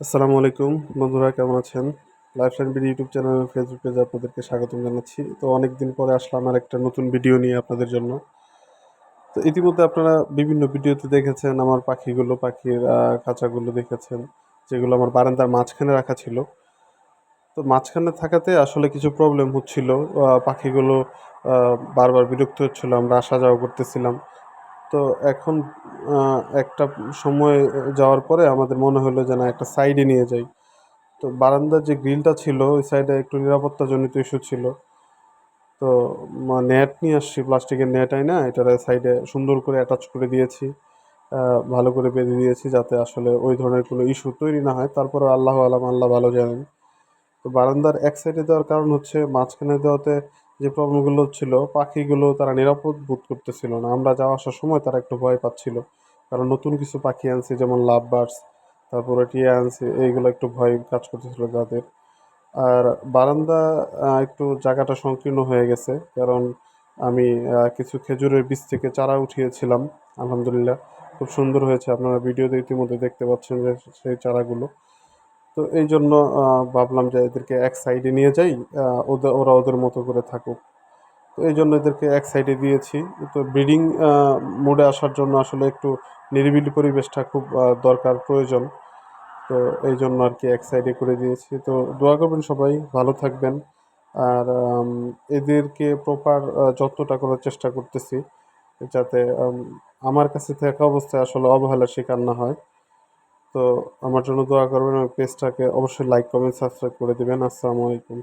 আসসালামু আলাইকুম। বন্ধুরা, কেমন আছেন? Lifeline BD YouTube channel Facebook পেজে আপনাদেরকে স্বাগতম জানাচ্ছি। তো অনেক দিন পরে আসলাম আর একটা নতুন ভিডিও নিয়ে আপনাদের জন্য। তো ইতিমধ্যে আপনারা বিভিন্ন ভিডিওতে দেখেছেন আমার পাখিগুলো, পাখির খাঁচাগুলো দেখেছেন, যেগুলো আমার বারান্দার মাঝখানে রাখা ছিল। তো মাঝখানে থাকাতে আসলে কিছু প্রবলেম হচ্ছিল। পাখিগুলো বারবার বিরক্ত হচ্ছিল, আমরা আসা যাওয়া করতেছিলাম। তো এখন একটা সময় যাওয়ার পরে আমাদের মনে হলো যে না, একটা সাইডে নিয়ে যাই। তো বারান্দার যে গ্রিলটা ছিল, ওই সাইডে একটু নিরাপত্তাজনিত ইস্যু ছিল। তো নেট নিয়ে আসছি, প্লাস্টিকের নেট আই না এটার সাইডে সুন্দর করে অ্যাটাচ করে দিয়েছি। ভালো করে বেঁধে দিয়েছি যাতে আসলে ওই ধরনের কোনো ইস্যু তৈরি না হয়। তারপরে আল্লাহ আলাম, আল্লাহ ভালো জানেন। তো বারান্দার এক সাইডে দেওয়ার কারণ হচ্ছে, মাঝখানে দেওয়াতে যে প্রবলেমগুলো ছিল, পাখিগুলো তারা নিরাপদ বোধ করতেছিল না। আমরা যাওয়া আসার সময় তারা একটু ভয় পাচ্ছিল। কারণ নতুন কিছু পাখি আনছি, যেমন লাভ বার্ডস তারপরে টিয়া আনছি, এইগুলো একটু ভয় কাজ করতেছিল তাদের। আর বারান্দা একটু জায়গাটা সংকীর্ণ হয়ে গেছে। কারণ আমি কিছু খেজুরের বীজ থেকে চারা উঠিয়েছিলাম, আলহামদুলিল্লাহ। খুব সুন্দর হয়েছে। আপনারা ভিডিওতে ইতিমধ্যে দেখতে পাচ্ছেন যে সেই চারাগুলো। তো এই জন্য ভাবলাম যে এদেরকে এক সাইডে নিয়ে যাই ওদের ওরা ওদের মতো করে থাকুক। তো এই জন্য এদেরকে এক সাইডে দিয়েছি। তো ব্রিডিং মোডে আসার জন্য আসলে একটু নিরিবিলি পরিবেশটা খুব দরকার, প্রয়োজন। তো এই জন্য আর কি এক সাইডে করে দিয়েছি। তো দোয়া করবেন সবাই, ভালো থাকবেন। আর এদেরকে প্রপার যত্নটা করার চেষ্টা করতেছি, যাতে আমার কাছে থাকা অবস্থায় আসলে অবহেলার শিকার না হয়। তো আমার জন্য দোয়া করবেন আমার পেজটাকে অবশ্যই লাইক কমেন্ট সাবস্ক্রাইব করে দেবেন। আসসালামু আলাইকুম।